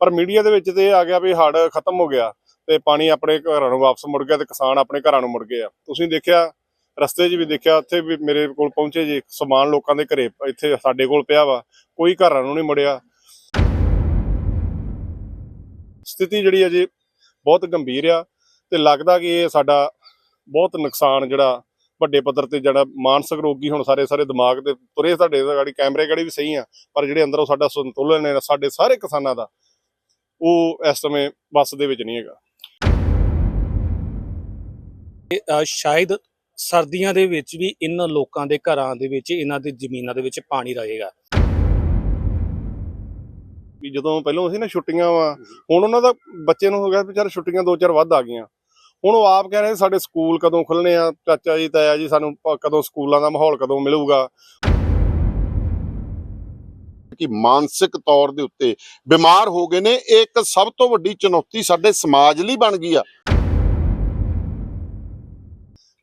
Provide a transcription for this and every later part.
ਪਰ ਮੀਡੀਆ ਦੇ ਵਿੱਚ ਤੇ ਇਹ ਆ ਗਿਆ ਵੀ ਹੜ੍ਹ ਖਤਮ ਹੋ ਗਿਆ ਤੇ ਪਾਣੀ ਆਪਣੇ ਘਰਾਂ ਨੂੰ ਵਾਪਸ ਮੁੜ ਗਿਆ ਤੇ ਕਿਸਾਨ ਆਪਣੇ ਘਰਾਂ ਨੂੰ ਮੁੜ ਗਏ ਆ। ਤੁਸੀਂ ਦੇਖਿਆ, ਰਸਤੇ 'ਚ ਵੀ ਦੇਖਿਆ, ਉੱਥੇ ਵੀ ਮੇਰੇ ਕੋਲ ਪਹੁੰਚੇ ਜੀ, ਸਮਾਨ ਲੋਕਾਂ ਦੇ ਘਰੇ ਇੱਥੇ ਸਾਡੇ ਕੋਲ ਪਿਆ ਵਾ, ਕੋਈ ਘਰਾਂ ਨੂੰ ਨਹੀਂ ਮੁੜਿਆ। ਸਥਿਤੀ ਜਿਹੜੀ ਅਜੇ ਬਹੁਤ ਗੰਭੀਰ ਆ ਤੇ ਲੱਗਦਾ ਕਿ ਇਹ ਸਾਡਾ ਬਹੁਤ ਨੁਕਸਾਨ ਜਿਹੜਾ ਵੱਡੇ ਪੱਧਰ ਤੇ ਜਿਹੜਾ ਮਾਨਸਿਕ ਰੋਗੀ ਹੁਣ ਸਾਰੇ ਸਾਰੇ ਦਿਮਾਗ ਤੇ ਤੁਰੇ ਸਾਡੇ ਗਾੜੀ ਕੈਮਰੇ ਗਾੜੀ ਵੀ ਸਹੀ ਆ, ਪਰ ਜਿਹੜੇ ਅੰਦਰੋਂ ਸਾਡਾ ਸੰਤੁਲਨ ਹੈ, ਸਾਡੇ ਸਾਰੇ ਕਿਸਾਨਾਂ ਦਾ ਉਹ ਇਸ ਸਮੇਂ ਬੱਸ ਦੇ ਵਿੱਚ ਨਹੀਂ ਹੈਗਾ। ਸ਼ਾਇਦ ਸਰਦੀਆਂ ਦੇ ਵਿੱਚ ਵੀ ਇਹਨਾਂ ਲੋਕਾਂ ਦੇ ਘਰਾਂ ਦੇ ਵਿੱਚ ਇਹਨਾਂ ਦੀ ਜ਼ਮੀਨਾਂ ਦੇ ਵਿੱਚ ਪਾਣੀ ਰਹੇਗਾ। ਵੀ ਜਦੋਂ ਪਹਿਲਾਂ ਸੀ ਨਾ ਛੁੱਟੀਆਂ ਵਾ ਹੁਣ ਉਹਨਾਂ ਦਾ ਬੱਚੇ ਨੂੰ ਹੋ ਗਿਆ ਵੀ ਚੱਲ ਛੁੱਟੀਆਂ ਦੋ ਚਾਰ ਵੱਧ ਆ ਗਈਆਂ। ਹੁਣ ਉਹ ਆਪ ਕਹਿ ਰਹੇ ਸਾਡੇ ਸਕੂਲ ਕਦੋਂ ਖੁੱਲਣੇ ਆ ਚਾਚਾ ਜੀ ਤਾਇਆ ਜੀ ਸਾਨੂੰ ਕਦੋਂ ਸਕੂਲਾਂ ਦਾ ਮਾਹੌਲ ਕਦੋਂ ਮਿਲੂਗਾ। ਕਿ ਮਾਨਸਿਕ ਤੌਰ ਦੇ ਉੱਤੇ ਬਿਮਾਰ ਹੋ ਗਏ ਨੇ, ਇਹ ਇੱਕ ਸਭ ਤੋਂ ਵੱਡੀ ਚੁਣੌਤੀ ਸਾਡੇ ਸਮਾਜ ਲਈ ਬਣ ਗਈ ਆ।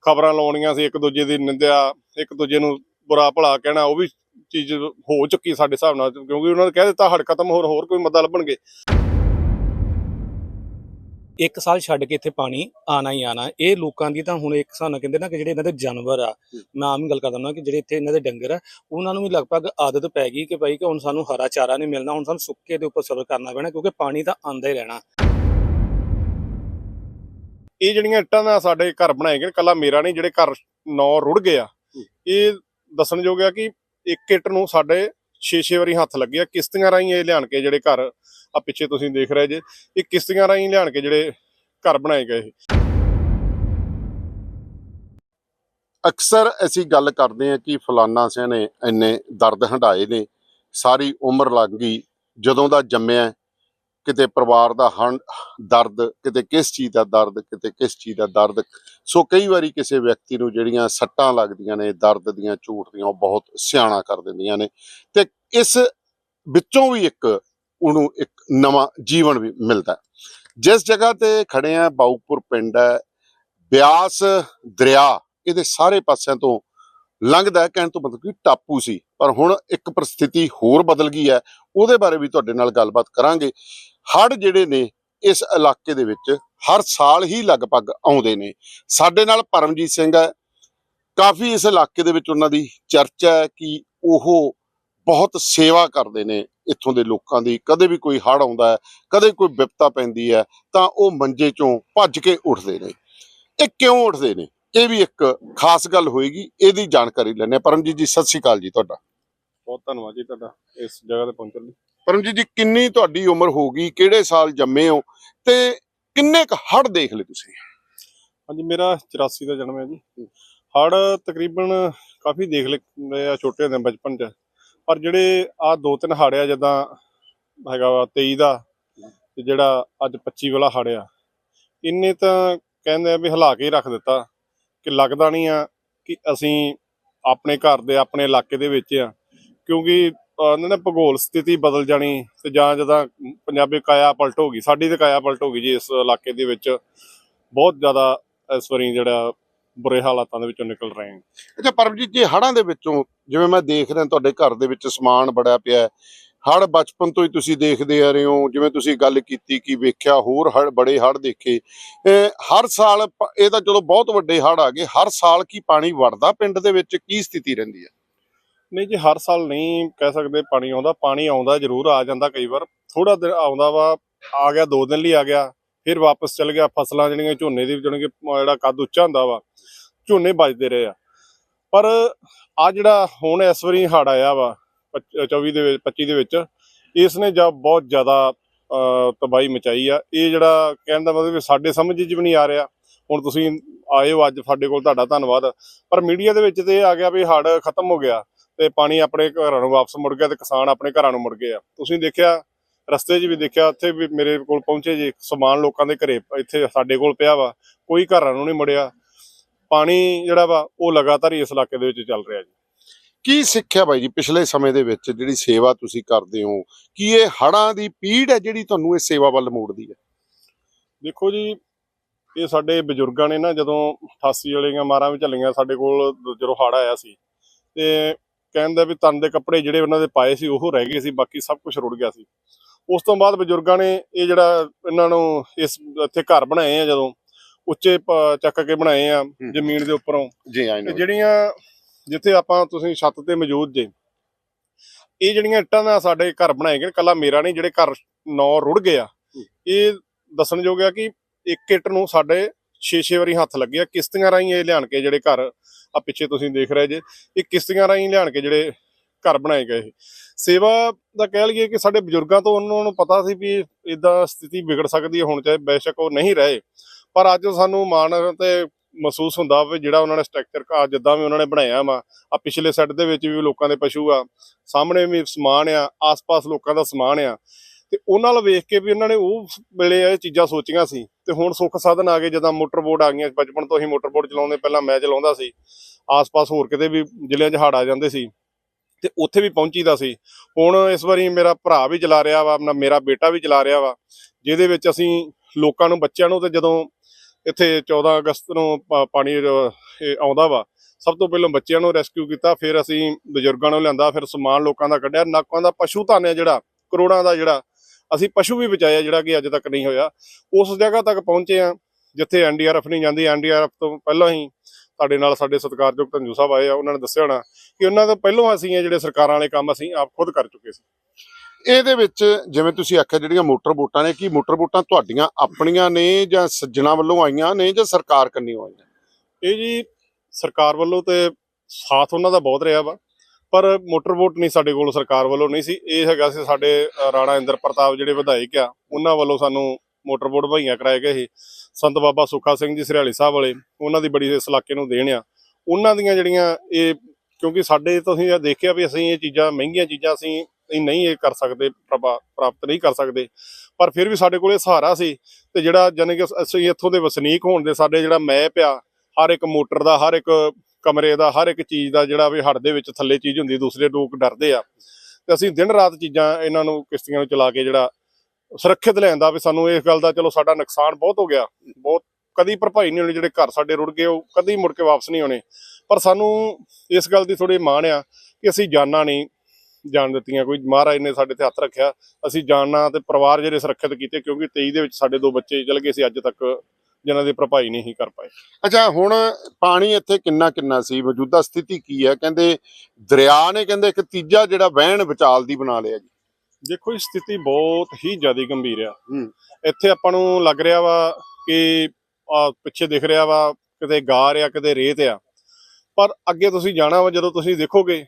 ਖਬਰਾਂ ਲਾਉਣੀਆਂ ਸੀ, ਇੱਕ ਦੂਜੇ ਦੀ ਨਿੰਦਿਆ, ਇੱਕ ਦੂਜੇ ਨੂੰ ਬੁਰਾ ਭਲਾ ਕਹਿਣਾ, ਉਹ ਵੀ ਚੀਜ਼ ਹੋ ਚੁੱਕੀ ਸਾਡੇ ਹਿਸਾਬ ਨਾਲ, ਕਿਉਂਕਿ ਉਹਨਾਂ ਨੇ ਕਹਿ ਦਿੱਤਾ ਹੜ ਖਤਮ, ਹੋਰ ਹੋਰ ਕੋਈ ਮੱਦਾ ਲੱਭਣਗੇ। ਇੱਕ ਸਾਲ ਛੱਡ ਕੇ ਇੱਥੇ ਪਾਣੀ ਆਣਾ ਹੀ ਆਣਾ। ਇਹ ਲੋਕਾਂ ਦੀ ਤਾਂ ਹੁਣ ਇੱਕ ਹਿਸਾਬ ਨਾਲ ਕਹਿੰਦੇ ਨਾ ਕਿ ਜਿਹੜੇ ਇਹਨਾਂ ਦੇ ਜਾਨਵਰ ਆ ਮੈਂ ਆਮ ਹੀ ਗੱਲ ਕਰਦਾ ਹਾਂ ਕਿ ਜਿਹੜੇ ਇੱਥੇ ਇਹਨਾਂ ਦੇ ਡੰਗਰ ਆ ਉਹਨਾਂ ਨੂੰ ਵੀ ਲਗਭਗ ਆਦਤ ਪੈ ਗਈ ਕਿ ਭਾਈ ਕਿ ਹੁਣ ਸਾਨੂੰ ਹਰਾ ਚਾਰਾ ਨਹੀਂ ਮਿਲਣਾ ਹੁਣ ਸਾਨੂੰ ਸੁੱਕੇ ਦੇ ਉੱਪਰ ਸਬਰ ਕਰਨਾ ਪੈਣਾ ਕਿਉਂਕਿ ਪਾਣੀ ਤਾਂ ਆਂਦਾ ਹੀ ਰਹਿਣਾ। ਇਹ ਜਿਹੜੀਆਂ ਇੱਟਾਂ ਨਾਲ ਸਾਡੇ ਘਰ ਬਣਾਏ ਗਏ ਕੱਲਾ ਮੇਰਾ ਨਹੀਂ ਜਿਹੜੇ ਘਰ ਨੌ ਰੁੜ ਗਏ ਆ। ਇਹ ਦੱਸਣਯੋਗ ਆ ਕਿ ਇੱਕ ਇੱਟ ਨੂੰ ਸਾਡੇ 6-6 ਵਾਰੀ ਹੱਥ ਲੱਗਿਆ ਕਿਸ਼ਤੀਆਂ ਰਾਹੀਂ ਇਹ ਲਿਆਣ ਕੇ ਜਿਹੜੇ ਘਰ ਆ ਪਿੱਛੇ ਤੁਸੀਂ ਦੇਖ ਰਹੇ ਜੇ। ਇਹ ਕਿਸ਼ਤੀਆਂ ਰਾਹੀਂ ਲਿਆਣ ਕੇ ਜਿਹੜੇ ਘਰ ਬਣਾਏ ਗਏ ਅਕਸਰ ਅਸੀਂ ਗੱਲ ਕਰਦੇ ਹਾਂ ਕਿ ਫਲਾਨਾ ਸਿਆਂ ਨੇ ਇੰਨੇ ਦਰਦ ਹੰਡਾਏ ਨੇ। ਸਾਰੀ ਉਮਰ ਲੱਗ ਗਈ। ਜਦੋਂ ਦਾ ਜੰਮਿਆ ਕਿਤੇ ਪਰਿਵਾਰ ਦਾ ਹੰ ਦਰਦ, ਕਿਤੇ ਕਿਸ ਚੀਜ਼ ਦਾ ਦਰਦ, ਕਿਤੇ ਕਿਸ ਚੀਜ਼ ਦਾ ਦਰਦ। ਸੋ ਕਈ ਵਾਰੀ ਕਿਸੇ ਵਿਅਕਤੀ ਨੂੰ ਜਿਹੜੀਆਂ ਸੱਟਾਂ ਲੱਗਦੀਆਂ ਨੇ, ਦਰਦ ਦੀਆਂ, ਝੂਠ ਦੀਆਂ, ਉਹ ਬਹੁਤ ਸਿਆਣਾ ਕਰ ਦਿੰਦੀਆਂ ਨੇ। ਤੇ ਇਸ ਵਿੱਚੋਂ ਵੀ ਇੱਕ, ਉਹਨੂੰ ਇੱਕ ਨਵਾਂ ਜੀਵਨ ਵੀ ਮਿਲਦਾ ਜਿਸ ਜਗ੍ਹਾ ਤੇ ਖੜੇ ਆ ਬਾਉਪੁਰ ਪਿੰਡ ਹੈ, ਬਿਆਸ ਦਰਿਆ, ਇਹਦੇ ਸਾਰੇ ਪਾਸਿਆਂ ਤੋਂ ਲੰਘਦਾ ਕਹਿਣ ਤੋਂ ਮਤਲਬ ਕਿ ਟਾਪੂ ਸੀ। ਪਰ ਹੁਣ ਇੱਕ ਪਰਿਸਥਿਤੀ ਹੋਰ ਬਦਲ ਗਈ ਹੈ, ਉਹਦੇ ਬਾਰੇ ਵੀ ਤੁਹਾਡੇ ਨਾਲ ਗੱਲਬਾਤ ਕਰਾਂਗੇ। ਹੜ ਜਿਹੜੇ ਨੇ ਇਸ ਇਲਾਕੇ ਦੇ ਵਿੱਚ ਹਰ ਸਾਲ ਹੀ ਲਗਭਗ ਆਉਂਦੇ ਨੇ। ਸਾਡੇ ਨਾਲ ਪਰਮਜੀਤ ਸਿੰਘ ਹੈ। ਕਾਫੀ ਇਸ ਇਲਾਕੇ ਦੇ ਵਿੱਚ ਉਹਨਾਂ ਦੀ ਚਰਚਾ ਹੈ ਕਿ ਉਹ ਬਹੁਤ ਸੇਵਾ ਕਰਦੇ ਨੇ ਇੱਥੋਂ ਦੇ ਲੋਕਾਂ ਦੀ। ਕਦੇ ਵੀ ਕੋਈ ਹੜ੍ਹ ਆਉਂਦਾ ਹੈ, ਕਦੇ ਕੋਈ ਵਿਪਤਾ ਪੈਂਦੀ ਹੈ, ਤਾਂ ਉਹ ਮੰਜੇ ਚੋਂ ਭੱਜ ਕੇ ਉੱਠਦੇ ਨੇ। ਇਹ ਕਿਉਂ ਉੱਠਦੇ ਨੇ? ਇਹ ਵੀ ਇੱਕ ਖਾਸ ਗੱਲ ਹੋਏਗੀ, ਇਹਦੀ ਜਾਣਕਾਰੀ ਲੈਣੇ ਪਰਮਜੀਤ ਜੀ, ਸਤਿ ਸ਼੍ਰੀ ਅਕਾਲ ਜੀ ਤੁਹਾਡਾ। ਬਹੁਤ ਧੰਨਵਾਦ ਜੀ ਤੁਹਾਡਾ ਇਸ ਜਗ੍ਹਾ ਤੇ ਪਹੁੰਚਣ ਲਈ। ਪਰਮਜੀਤ ਜੀ ਕਿੰਨੀ ਤੁਹਾਡੀ ਉਮਰ ਹੋ ਗਈ? ਕਿਹੜੇ ਸਾਲ ਜੰਮੇ ਹੋ? ਤੇ ਕਿੰਨੇ ਕੁ ਹੜ ਦੇਖ ਲਏ ਤੁਸੀਂ? ਹਾਂਜੀ ਮੇਰਾ 84 ਦਾ ਜਨਮ ਹੈ ਜੀ। ਹੜ ਤਕਰੀਬਨ ਕਾਫੀ ਦੇਖ ਲਏ ਆ ਛੋਟੇ ਹੁੰਦੇ ਬਚਪਨ ਚ। ਪਰ ਜਿਹੜੇ ਆ ਦੋ ਤਿੰਨ ਹੜ੍ਹ ਆ ਜਦਾਂ ਹੈਗਾ ਵਾ 23 ਦਾ ਤੇ ਜਿਹੜਾ ਅੱਜ 25 ਵਾਲਾ ਹੜ੍ਹ ਆ ਇੰਨੇ ਤਾਂ ਕਹਿੰਦੇ ਆ ਵੀ ਹਿਲਾ ਕੇ ਹੀ ਰੱਖ ਦਿੱਤਾ ਕਿ ਲੱਗਦਾ ਨਹੀਂ ਆ ਕਿ ਅਸੀਂ ਆਪਣੇ ਘਰ ਦੇ ਆਪਣੇ ਇਲਾਕੇ ਦੇ ਵਿੱਚ ਆ। ਕਿਉਂਕਿ ਅਹ ਨੇ ਭੂਗੋਲ ਸਥਿਤੀ ਬਦਲ ਜਾਣੀ ਤੇ ਜਾਂ ਜਦਾਂ ਪੰਜਾਬੀ ਕਾਇਆ ਪਲਟ ਹੋ ਗਈ, ਸਾਡੀ ਤੇ ਕਾਇਆ ਪਲਟ ਹੋ ਗਈ ਜੀ ਇਸ ਇਲਾਕੇ ਦੇ ਵਿੱਚ। ਬਹੁਤ ਜ਼ਿਆਦਾ ਇਸ ਵਾਰੀ ਜਿਹੜਾ ਬੁਰੇ ਹਾਲਾਤਾਂ ਦੇ ਵਿੱਚੋਂ ਨਿਕਲ ਰਹੇ ਹਾਂ। ਅੱਛਾ, ਪਰਮਜੀਤ ਜੀ ਹੜਾਂ ਦੇ ਵਿੱਚੋਂ ਜਿਵੇਂ ਮੈਂ ਦੇਖ ਰਿਹਾ ਤੁਹਾਡੇ ਘਰ ਦੇ ਵਿੱਚ ਸਮਾਨ ਬੜਾ ਪਿਆ ਹੈ ਹੜ ਬਚਪਨ ਤੋਂ ਹੀ ਤੁਸੀਂ ਦੇਖਦੇ ਆ ਰਹੇ ਹੋ, ਜਿਵੇਂ ਤੁਸੀਂ ਗੱਲ ਕੀਤੀ ਕਿ ਵੇਖਿਆ ਹੋਰ ਹੜ ਬੜੇ ਹੜ ਦੇਖੇ। ਅਹ ਹਰ ਸਾਲ ਇਹ ਤਾਂ ਚਲੋ ਬਹੁਤ ਵੱਡੇ ਹੜ ਆ ਗਏ, ਹਰ ਸਾਲ ਕੀ ਪਾਣੀ ਵੜਦਾ ਪਿੰਡ ਦੇ ਵਿੱਚ, ਕੀ ਸਥਿਤੀ ਰਹਿੰਦੀ ਹੈ? ਨਹੀਂ ਜੀ ਹਰ ਸਾਲ ਨਹੀਂ ਕਹਿ ਸਕਦੇ ਪਾਣੀ ਆਉਂਦਾ ਪਾਣੀ ਆਉਂਦਾ ਜ਼ਰੂਰ ਆ ਜਾਂਦਾ ਕਈ ਵਾਰ। ਥੋੜਾ ਦਿਨ ਆਉਂਦਾ ਵਾ ਆ ਗਿਆ ਦੋ ਦਿਨ ਲਈ ਆ ਗਿਆ ਫਿਰ ਵਾਪਸ ਚਲ ਗਿਆ ਫਸਲਾਂ ਜਿਹੜੀਆਂ ਝੋਨੇ ਦੀ ਜਾਣੀ ਕਿ ਜਿਹੜਾ ਕੱਦ ਉੱਚਾ ਹੁੰਦਾ ਵਾ ਝੋਨੇ ਬਚਦੇ ਰਹੇ ਆ। ਪਰ ਆ ਜਿਹੜਾ ਹੁਣ ਇਸ ਵਾਰੀ ਹੜ ਆਇਆ ਵਾ 24 ਦੇ ਵਿੱਚ 25 ਦੇ ਵਿੱਚ ਇਸ ਨੇ ਜਾਂ ਬਹੁਤ ਜ਼ਿਆਦਾ ਅਹ, ਤਬਾਹੀ ਮਚਾਈ ਆ। ਇਹ ਜਿਹੜਾ ਕਹਿਣ ਦਾ ਮਤਲਬ ਸਾਡੇ ਸਮਝ 'ਚ ਵੀ ਨਹੀਂ ਆ ਰਿਹਾ। ਹੁਣ ਤੁਸੀਂ ਆਏ ਹੋ ਅੱਜ ਸਾਡੇ ਕੋਲ ਤੁਹਾਡਾ ਧੰਨਵਾਦ। ਪਰ ਮੀਡੀਆ ਦੇ ਵਿੱਚ ਤੇ ਇਹ ਆ ਗਿਆ ਵੀ ਹੜ ਖਤਮ ਹੋ ਗਿਆ। ਤੇ ਪਾਣੀ ਆਪਣੇ ਘਰਾਂ ਨੂੰ ਵਾਪਸ ਮੁੜ ਗਿਆ ਤੇ ਕਿਸਾਨ ਆਪਣੇ ਘਰਾਂ ਨੂੰ ਮੁੜ ਗਏ ਆ। ਤੁਸੀਂ ਦੇਖਿਆ ਰਸਤੇ 'ਚ ਵੀ ਦੇਖਿਆ ਉੱਥੇ ਵੀ ਮੇਰੇ ਕੋਲ ਪਹੁੰਚੇ ਜੀ ਸਮਾਨ ਲੋਕਾਂ ਦੇ ਘਰੇ ਇੱਥੇ ਸਾਡੇ ਕੋਲ ਪਿਆ ਵਾ ਕੋਈ ਘਰਾਂ ਨੂੰ ਨਹੀਂ ਮੁੜਿਆ। ਪਾਣੀ ਜਿਹੜਾ ਵਾ ਉਹ ਲਗਾਤਾਰ ਇਸ ਇਲਾਕੇ ਦੇ ਵਿੱਚ ਚੱਲ ਰਿਹਾ ਜੀ। ਕੀ ਸਿੱਖਿਆ ਬਾਈ ਜੀ ਪਿਛਲੇ ਸਮੇਂ ਦੇ ਵਿੱਚ ਜਿਹੜੀ ਸੇਵਾ ਤੁਸੀਂ ਕਰਦੇ ਹੋ? ਕੀ ਇਹ ਹੜਾਂ ਦੀ ਪੀੜ ਹੈ ਜਿਹੜੀ ਤੁਹਾਨੂੰ ਇਸ ਸੇਵਾ ਵੱਲ ਮੋੜਦੀ ਹੈ? ਦੇਖੋ ਜੀ ਇਹ ਸਾਡੇ ਬਜ਼ੁਰਗਾਂ ਨੇ ਨਾ ਜਦੋਂ 88 ਵਾਲੀਆਂ ਮਾਰਾਂ ਵੀ ਚੱਲੀਆਂ ਸਾਡੇ ਕੋਲ ਜਦੋਂ ਹੜ੍ਹ ਆਇਆ ਸੀ ਤੇ ਕਹਿੰਦਾ ਵੀ ਤਨ ਦੇ ਕੱਪੜੇ ਜਿਹੜੇ ਉਹਨਾਂ ਦੇ ਪਾਏ ਸੀ ਉਹ ਰਹਿ ਗਏ ਸੀ ਬਾਕੀ ਸਭ ਕੁਝ ਰੁੜ ਗਿਆ ਸੀ। ਉਸ ਤੋਂ ਬਾਅਦ ਬਜ਼ੁਰਗਾਂ ਨੇ ਇਹ ਜਿਹੜਾ ਇਹਨਾਂ ਨੂੰ ਇਸ ਇੱਥੇ ਘਰ ਬਣਾਏ ਆ ਜਦੋਂ ਉੱਚੇ ਚੱਕ ਕੇ ਬਣਾਏ ਆ ਜ਼ਮੀਨ ਦੇ ਉੱਪਰੋਂ। ਜੀ ਆਈ ਨੋ ਜਿਹੜੀਆਂ ਜਿੱਥੇ ਆਪਾਂ ਤੁਸੀਂ ਛੱਤ ਤੇ ਮੌਜੂਦ ਜੇ ਇਹ ਜਿਹੜੀਆਂ ਇੱਟਾਂ ਦਾ ਸਾਡੇ ਘਰ ਬਣਾਏ ਗਏ ਕੱਲਾ ਮੇਰਾ ਨਹੀਂ ਜਿਹੜੇ ਘਰ ਨੌ ਰੁੜ ਗਏ ਆ ਇਹ ਦੱਸਣਯੋਗ ਆ ਕਿ ਇੱਕ ਇੱਟ ਨੂੰ ਸਾਡੇ 6-6 ਵਾਰੀ ਹੱਥ ਲੱਗੇ ਆ। ਕਿਸ਼ਤੀਆਂ ਰਾਹੀਂ ਇਹ ਲਿਆਣ ਕੇ ਜਿਹੜੇ ਘਰ ਆ ਪਿੱਛੇ ਤੁਸੀਂ ਦੇਖ ਰਹੇ ਜੇ, ਇਹ ਕਿਸ਼ਤੀਆਂ ਰਾਹੀਂ ਲਿਆਣ ਕੇ ਜਿਹੜੇ ਘਰ ਬਣਾਏ ਗਏ ਸੇਵਾ ਦਾ ਕਹਿ ਲਈਏ ਕਿ ਸਾਡੇ ਬਜ਼ੁਰਗਾਂ ਤੋਂ ਉਹਨਾਂ ਨੂੰ ਪਤਾ ਸੀ ਵੀ ਇਦਾਂ ਸਥਿਤੀ ਵਿਗੜ ਸਕਦੀ ਹੈ, ਹੁਣ ਚਾਹੇ ਬੇਸ਼ੱਕ ਉਹ ਨਹੀਂ ਰਹੇ। ਪਰ ਅੱਜ ਸਾਨੂੰ ਮਾਣ ਤੇ ਮਹਿਸੂਸ ਹੁੰਦਾ ਵੀ ਜਿਹੜਾ ਉਹਨਾਂ ਨੇ ਸਟਰਕਚਰ ਆ ਜਿੱਦਾਂ ਵੀ ਉਹਨਾਂ ਨੇ ਬਣਾਇਆ ਵਾ ਆ ਪਿਛਲੇ ਸੈੱਟ ਦੇ ਵਿੱਚ ਵੀ ਲੋਕਾਂ ਦੇ ਪਸ਼ੂ ਆ, ਸਾਹਮਣੇ ਵੀ ਸਮਾਨ ਆ, ਆਸ-ਪਾਸ ਲੋਕਾਂ ਦਾ ਸਮਾਨ ਆ। ਤੇ ਉਹਨਾਂ ਨਾਲ ਵੇਖ ਕੇ ਵੀ ਉਹਨਾਂ ਨੇ ਉਹ ਵੇਲੇ ਇਹ ਚੀਜ਼ਾਂ ਸੋਚੀਆਂ ਸੀ ਤੇ ਹੁਣ ਸੁੱਖ ਸਾਧਨ ਆ ਗਏ, ਜਦੋਂ ਮੋਟਰ ਬੋਟ ਆ ਗਈਆਂ, ਬਚਪਨ ਤੋਂ ਹੀ ਮੋਟਰ ਬੋਟ ਚਲਾਉਂਦੇ, ਪਹਿਲਾਂ ਮੈਂ ਚਲਾਉਂਦਾ ਸੀ। ਆਸ-ਪਾਸ ਹੋਰ ਕਿਤੇ ਵੀ ਜ਼ਿਲ੍ਹਿਆਂ 'ਚ ਹੜ੍ਹ ਆ ਜਾਂਦੇ ਸੀ ਤੇ ਉੱਥੇ ਵੀ ਪਹੁੰਚੀਦਾ ਸੀ। ਹੁਣ ਇਸ ਵਾਰੀ ਮੇਰਾ ਭਰਾ ਵੀ ਚਲਾ ਰਿਹਾ ਵਾ ਮੇਰਾ ਬੇਟਾ ਵੀ ਚਲਾ ਰਿਹਾ ਵਾ, ਜਿਹਦੇ ਵਿੱਚ ਅਸੀਂ ਲੋਕਾਂ ਨੂੰ, ਬੱਚਿਆਂ ਨੂੰ ਤੇ ਜਦੋਂ ਇੱਥੇ 14 ਅਗਸਤ ਨੂੰ ਪਾਣੀ ਆਉਂਦਾ ਵਾ, ਸਭ ਤੋਂ ਪਹਿਲਾਂ ਬੱਚਿਆਂ ਨੂੰ ਰੈਸਕਿਊ ਕੀਤਾ, ਫਿਰ ਅਸੀਂ ਬਜ਼ੁਰਗਾਂ ਨੂੰ ਲਿਆਂਦਾ, ਫਿਰ ਸਮਾਨ ਲੋਕਾਂ ਦਾ ਕੱਢਿਆ, ਨਾਕਾਂ ਦਾ ਪਸ਼ੂ ਧਨ ਹੈ ਜਿਹੜਾ, ਕਰੋੜਾਂ ਦਾ ਜਿਹੜਾ ਅਸੀਂ ਪਸ਼ੂ ਵੀ ਬਚਾਇਆ ਜਿਹੜਾ ਕਿ ਅੱਜ ਤੱਕ ਨਹੀਂ ਹੋਇਆ। ਉਸ ਜਗ੍ਹਾ ਤੱਕ ਪਹੁੰਚੇ ਆ ਜਿੱਥੇ ਐਨਡੀਆਰਐਫ ਨਹੀਂ ਜਾਂਦੀ। ਐਨਡੀਆਰਐਫ ਤੋਂ ਪਹਿਲਾਂ ਹੀ ਸਾਡੇ ਨਾਲ ਸਾਡੇ ਸਤਿਕਾਰਯੋਗ ਧੰਜੂ ਸਾਹਿਬ ਆਏ ਆ ਉਹਨਾਂ ਨੇ ਦੱਸਿਆ ਹੋਣਾ ਕਿ ਉਹਨਾਂ ਤੋਂ ਪਹਿਲਾਂ ਅਸੀਂ ਜਿਹੜੇ ਸਰਕਾਰਾਂ ਵਾਲੇ ਕੰਮ ਅਸੀਂ ਆਪ ਖੁਦ ਕਰ ਚੁੱਕੇ ਸੀ। ਇਹਦੇ ਵਿੱਚ ਜਿਵੇਂ ਤੁਸੀਂ ਆਖਿਆ ਜਿਹੜੀਆਂ ਮੋਟਰ ਬੋਟਾਂ ਨੇ ਕੀ ਮੋਟਰ ਬੋਟਾਂ ਤੁਹਾਡੀਆਂ ਆਪਣੀਆਂ ਨੇ ਜਾਂ ਸੱਜਣਾ ਵੱਲੋਂ ਆਈਆਂ ਨੇ ਜਾਂ ਸਰਕਾਰ ਕੰਨੀ ਆਈਆਂ ਇਹ ਜੀ ਸਰਕਾਰ ਵੱਲੋਂ ਤੇ ਸਾਥ ਉਹਨਾਂ ਦਾ ਬਹੁਤ ਰਿਹਾ ਵਾ। ਪਰ ਮੋਟਰ ਵੋਟ ਨਹੀਂ ਸਾਡੇ ਕੋਲ, ਸਰਕਾਰ ਵੱਲੋਂ ਨਹੀਂ ਸੀ। ਇਹ ਹੈਗਾ ਸੀ ਸਾਡੇ ਰਾਣਾ ਇੰਦਰ ਪ੍ਰਤਾਪ ਜਿਹੜੇ ਵਿਧਾਇਕ ਆ, ਉਹਨਾਂ ਵੱਲੋਂ ਸਾਨੂੰ ਮੋਟਰ ਵੋਟ ਵਹੀਆਂ ਕਰਾਏ ਗਏ ਸੀ। ਸੰਤ ਬਾਬਾ ਸੁੱਖਾ ਸਿੰਘ ਜੀ ਸਰਿਆਲੀ ਸਾਹਿਬ ਵਾਲੇ, ਉਹਨਾਂ ਦੀ ਬੜੀ ਇਸ ਇਲਾਕੇ ਨੂੰ ਦੇਣ ਆ। ਉਹਨਾਂ ਦੀਆਂ ਜਿਹੜੀਆਂ ਇਹ, ਕਿਉਂਕਿ ਸਾਡੇ ਤੁਸੀਂ ਇਹ ਦੇਖਿਆ ਵੀ ਅਸੀਂ ਇਹ ਚੀਜ਼ਾਂ, ਮਹਿੰਗੀਆਂ ਚੀਜ਼ਾਂ ਅਸੀਂ ਇਹ ਨਹੀਂ ਇਹ ਕਰ ਸਕਦੇ, ਪ੍ਰਭਾ- ਪ੍ਰਾਪਤ ਨਹੀਂ ਕਰ ਸਕਦੇ। ਪਰ ਫਿਰ ਵੀ ਸਾਡੇ ਕੋਲ ਇਹ ਸਹਾਰਾ ਸੀ ਤੇ ਜਿਹੜਾ ਜਾਣੀ ਕਿ ਅਸੀਂ ਇੱਥੋਂ ਦੇ ਵਸਨੀਕ ਹੋਣ ਦੇ ਸਾਡੇ ਜਿਹੜਾ ਮੈਪ ਆ, ਹਰ ਇੱਕ ਮੋਟਰ ਦਾ, ਹਰ ਇੱਕ ਕਮਰੇ ਦਾ, ਹਰ ਇੱਕ ਚੀਜ਼ ਦਾ ਜਿਹੜਾ ਵੀ ਹੱਡ ਦੇ ਵਿੱਚ ਥੱਲੇ ਚੀਜ਼ ਹੁੰਦੀ, ਦੂਸਰੇ ਲੋਕ ਡਰਦੇ ਆ। ਤੇ ਅਸੀਂ ਦਿਨ ਰਾਤ ਚੀਜ਼ਾਂ ਇਹਨਾਂ ਨੂੰ ਕਿਸ਼ਤੀਆਂ ਨੂੰ ਚਲਾ ਕੇ ਜਿਹੜਾ ਸੁਰੱਖਿਅਤ ਲੈਂਦਾ ਵੀ ਸਾਨੂੰ ਇਸ ਗੱਲ ਦਾ ਚਲੋ ਸਾਡਾ ਨੁਕਸਾਨ ਬਹੁਤ ਹੋ ਗਿਆ। ਬਹੁਤ ਕਦੀ ਭਰਪਾਈ ਨਹੀਂ ਹੋਣੀ, ਜਿਹੜੇ ਘਰ ਸਾਡੇ ਰੁੜ ਗਏ, ਉਹ ਕਦੀ ਮੁੜ ਕੇ ਵਾਪਸ ਨਹੀਂ ਆਉਣੇ। ਪਰ ਸਾਨੂੰ ਇਸ ਗੱਲ ਦੀ ਥੋੜੀ ਮਾਣ ਆ ਕਿ ਅਸੀਂ ਜਾਨਾਂ ਨਹੀਂ ਜਾਣ ਦਿੱਤੀਆਂ। ਕੋਈ ਮਹਾਰਾਜ ਨੇ ਸਾਡੇ ਤੇ ਹੱਥ ਰੱਖਿਆ, ਅਸੀਂ ਜਾਨਾਂ ਤੇ ਪਰਿਵਾਰ ਜਿਹੜੇ ਸੁਰੱਖਿਅਤ ਕੀਤੇ, ਕਿਉਂਕਿ 23 ਦੇ ਵਿੱਚ ਸਾਡੇ ਦੋ ਬੱਚੇ ਚਲ ਗਏ ਸੀ, ਅੱਜ ਤੱਕ ਜਿਨ੍ਹਾਂ ਦੀ ਭਰਪਾਈ ਨਹੀਂ ਕਰ ਪਾਏ। ਅੱਛਾ ਹੁਣ ਪਾਣੀ ਇੱਥੇ ਕਿੰਨਾ ਕਿੰਨਾ ਸੀ? ਮੌਜੂਦਾ ਸਥਿਤੀ ਕੀ ਹੈ? ਕਹਿੰਦੇ ਦਰਿਆ ਨੇ ਕਹਿੰਦੇ ਇੱਕ ਤੀਜਾ ਜਿਹੜਾ ਵਹਿਣ ਵਿਚਾਲ ਦੀ ਬਣਾ ਲਿਆ ਜੀ। ਦੇਖੋ ਇਹ ਸਥਿਤੀ ਬਹੁਤ ਹੀ ਜ਼ਿਆਦਾ ਗੰਭੀਰ ਆ। ਇੱਥੇ ਆਪਾਂ ਨੂੰ ਲੱਗ ਰਿਹਾ ਵਾ ਕਿ ਆ ਪਿੱਛੇ ਦਿਖ ਰਿਹਾ ਵਾ ਕਿਤੇ ਗਾਰ ਆ ਕਿਤੇ ਰੇਤ ਆ। ਪਰ ਅੱਗੇ ਤੁਸੀਂ ਜਾਣਾ ਵਾ ਜਦੋਂ ਤੁਸੀਂ ਦੇਖੋਗੇ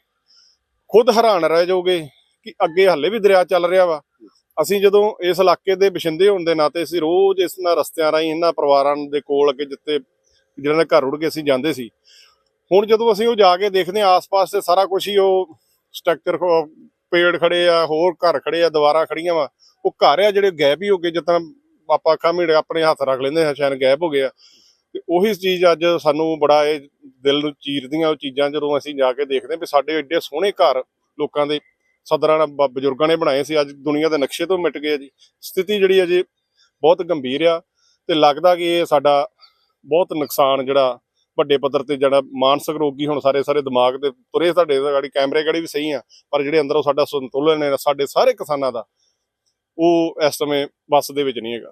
ਖੁਦ ਹੈਰਾਨ ਰਹਿ ਜਾਓਗੇ ਕਿ ਅੱਗੇ ਹੱਲੇ ਵੀ ਦਰਿਆ ਚੱਲ ਰਿਹਾ ਵਾ। ਅਸੀਂ ਜਦੋਂ ਇਸ ਇਲਾਕੇ ਦੇ ਬਸ਼ਿੰਦੇ ਹੋਣ ਦੇ ਨਾਤੇ ਅਸੀਂ ਰੋਜ਼ ਇਸ ਨਾਲ ਰਸਤਿਆਂ ਰਾਹੀਂ, ਇਹਨਾਂ ਪਰਿਵਾਰਾਂ ਦੇ ਕੋਲ ਅੱਗੇ ਜਿੱਤੇ ਜਿਹਨਾਂ ਦੇ ਘਰ ਉੜ ਕੇ ਅਸੀਂ ਜਾਂਦੇ ਸੀ। ਹੁਣ ਜਦੋਂ ਅਸੀਂ ਉਹ ਜਾ ਕੇ ਦੇਖਦੇ ਹਾਂ, ਆਸ-ਪਾਸ ਤੇ ਸਾਰਾ ਕੁਝ ਹੀ ਉਹ ਸਟਰਕਚਰ ਪੇੜ ਖੜੇ ਆ, ਹੋਰ ਘਰ ਖੜੇ ਆ, ਦੀਵਾਰਾਂ ਖੜੀਆਂ ਵਾ, ਉਹ ਘਰ ਆ ਜਿਹੜੇ ਗਾਇਬ ਹੀ ਹੋ ਗਏ, ਜਿੱਦਾਂ ਆਪਾਂ ਅੱਖਾਂ ਕਾਮੀੜ ਆਪਣੇ ਹੱਥ ਰੱਖ ਲੈਂਦੇ ਹਾਂ, ਸ਼ਾਇਦ ਗਾਇਬ ਹੋ ਗਏ ਆ। ਤੇ ਉਹੀ ਚੀਜ਼ ਅੱਜ ਸਾਨੂੰ ਬੜਾ ਇਹ ਦਿਲ ਨੂੰ ਚੀਰਦੀਆਂ ਉਹ ਚੀਜ਼ਾਂ ਜਦੋਂ ਅਸੀਂ ਜਾ ਕੇ ਦੇਖਦੇ ਹਾਂ ਵੀ ਸਾਡੇ ਐਡੇ ਸੋਹਣੇ ਘਰ ਲੋਕਾਂ ਦੇ ਸਦਰਾਂ ਬਜ਼ੁਰਗਾਂ ਨੇ ਬਣਾਏ ਸੀ ਅੱਜ ਦੁਨੀਆ ਦੇ ਨਕਸ਼ੇ ਤੋਂ ਮਿਟ ਗਏ ਜੀ। ਸਥਿਤੀ ਜਿਹੜੀ ਅਜੇ ਬਹੁਤ ਗੰਭੀਰ ਆ ਤੇ ਲੱਗਦਾ ਕਿ ਇਹ ਸਾਡਾ ਬਹੁਤ ਨੁਕਸਾਨ ਜਿਹੜਾ ਵੱਡੇ ਪੱਧਰ ਤੇ ਜਿਹੜਾ ਮਾਨਸਿਕ ਰੋਗੀ ਹੁਣ ਸਾਰੇ ਸਾਰੇ ਦਿਮਾਗ ਤੇ ਤੁਰੇ ਤੁਹਾਡੇ ਗਾੜੀ ਕੈਮਰੇ ਗਾੜੀ ਵੀ ਸਹੀ ਆ ਪਰ ਜਿਹੜੇ ਅੰਦਰੋਂ ਸਾਡਾ ਸੰਤੁਲਨ ਹੈ ਸਾਡੇ ਸਾਰੇ ਕਿਸਾਨਾਂ ਦਾ ਉਹ ਇਸ ਸਮੇਂ ਬੱਸ ਦੇ ਵਿੱਚ ਨਹੀਂ ਹੈਗਾ।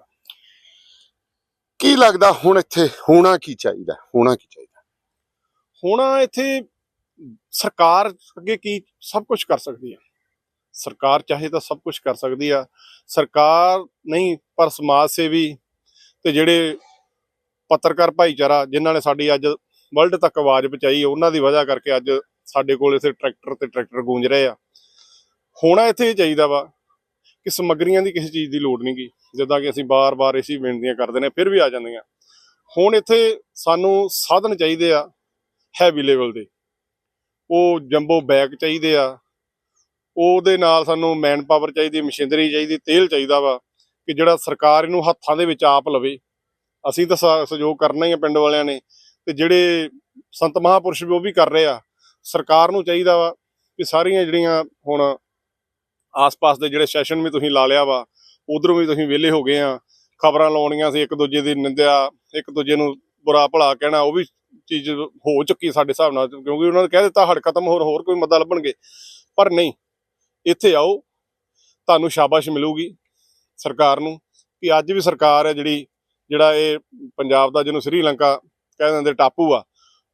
ਕੀ ਲੱਗਦਾ ਹੁਣ ਇੱਥੇ ਹੋਣਾ ਕੀ ਚਾਹੀਦਾ ਹੋਣਾ ਕੀ ਚਾਹੀਦਾ? ਹੁਣ ਇੱਥੇ ਸਰਕਾਰ ਅੱਗੇ ਕੀ ਸਭ ਕੁਝ ਕਰ ਸਕਦੀ ਹੈ ਸਰਕਾਰ ਚਾਹੇ ਤਾਂ ਸਭ ਕੁਝ ਕਰ ਸਕਦੀ ਆ। ਸਰਕਾਰ ਨਹੀਂ, ਪਰ ਸਮਾਜ ਸੇਵੀ ਤੇ ਜਿਹੜੇ ਪੱਤਰਕਾਰ ਭਾਈਚਾਰਾ ਜਿਨ੍ਹਾਂ ਨੇ ਸਾਡੀ ਅੱਜ ਵਰਲਡ ਤੱਕ ਆਵਾਜ਼ ਪਹੁੰਚਾਈ, ਉਹਨਾਂ ਦੀ ਵਜ੍ਹਾ ਕਰਕੇ ਅੱਜ ਸਾਡੇ ਕੋਲ ਇਥੇ ਟਰੈਕਟਰ ਤੇ ਟਰੈਕਟਰ ਗੂੰਜ ਰਹੇ ਆ। ਹੋਣਾ ਇੱਥੇ ਇਹ ਚਾਹੀਦਾ ਵਾ ਕਿ ਸਮੱਗਰੀਆਂ ਦੀ ਕਿਸੇ ਚੀਜ਼ ਦੀ ਲੋੜ ਨਹੀਂ ਗੀ। ਜਿੱਦਾਂ ਕਿ ਅਸੀਂ ਬਾਰ-ਬਾਰ ਇਸੀ ਬੇਨਤੀਆਂ ਕਰਦੇ ਨੇ, ਫਿਰ ਵੀ ਆ ਜਾਂਦੀਆਂ। ਹੁਣ ਇੱਥੇ ਸਾਨੂੰ ਸਾਧਨ ਚਾਹੀਦੇ ਆ ਹੈਵੀ ਲੈਵਲ ਦੇ। ਉਹ ਜੰਬੋ ਬੈਗ ਚਾਹੀਦੇ ਆ ਉਹਦੇ ਨਾਲ ਸਾਨੂੰ ਮੈਨ ਪਾਵਰ ਚਾਹੀਦੀ, ਮਸ਼ੀਨਰੀ ਚਾਹੀਦੀ, ਤੇਲ ਚਾਹੀਦਾ ਵਾ ਕਿ ਜਿਹੜਾ ਸਰਕਾਰ ਇਹਨੂੰ ਹੱਥਾਂ ਦੇ ਵਿੱਚ ਆਪ ਲਵੇ। ਅਸੀਂ ਤਾਂ ਸਹਿਯੋਗ ਕਰਨਾ ਹੀ ਆ ਪਿੰਡ ਵਾਲਿਆਂ ਨੇ ਤੇ ਜਿਹੜੇ ਸੰਤ ਮਹਾਪੁਰਸ਼ ਵੀ ਉਹ ਵੀ ਕਰ ਰਹੇ ਆ। ਸਰਕਾਰ ਨੂੰ ਚਾਹੀਦਾ ਵਾ ਕਿ ਸਾਰੀਆਂ ਜਿਹੜੀਆਂ ਹੁਣ ਆਸ-ਪਾਸ ਦੇ ਜਿਹੜੇ ਸੈਸ਼ਨ ਵੀ ਤੁਸੀਂ ਲਾ ਲਿਆ ਵਾ, ਉਧਰੋਂ ਵੀ ਤੁਸੀਂ ਵਿਹਲੇ ਹੋ ਗਏ ਆ, ਖਬਰਾਂ ਲਾਉਣੀਆਂ ਸੀ ਇੱਕ ਦੂਜੇ ਦੀ ਨਿੰਦਿਆ, ਇੱਕ ਦੂਜੇ ਨੂੰ ਬੁਰਾ ਭਲਾ ਕਹਿਣਾ, ਉਹ ਵੀ ਚੀਜ਼ ਹੋ ਚੁੱਕੀ ਸਾਡੇ ਹਿਸਾਬ ਨਾਲ ਕਿਉਂਕਿ ਉਹਨਾਂ ਨੇ ਕਹਿ ਦਿੱਤਾ ਹੜ ਖਤਮ, ਹੋਰ ਹੋਰ ਕੋਈ ਮੁੱਦਾ ਲੱਭਣਗੇ। ਪਰ ਨਹੀਂ ਇੱਥੇ ਆਓ, ਤੁਹਾਨੂੰ ਸ਼ਾਬਾਸ਼ ਮਿਲੂਗੀ ਸਰਕਾਰ ਨੂੰ ਕਿ ਅੱਜ ਵੀ ਸਰਕਾਰ ਹੈ ਜਿਹੜੀ, ਜਿਹੜਾ ਇਹ ਪੰਜਾਬ ਦਾ ਜਿਹਨੂੰ ਸ੍ਰੀਲੰਕਾ ਕਹਿ ਦਿੰਦੇ ਟਾਪੂ ਆ,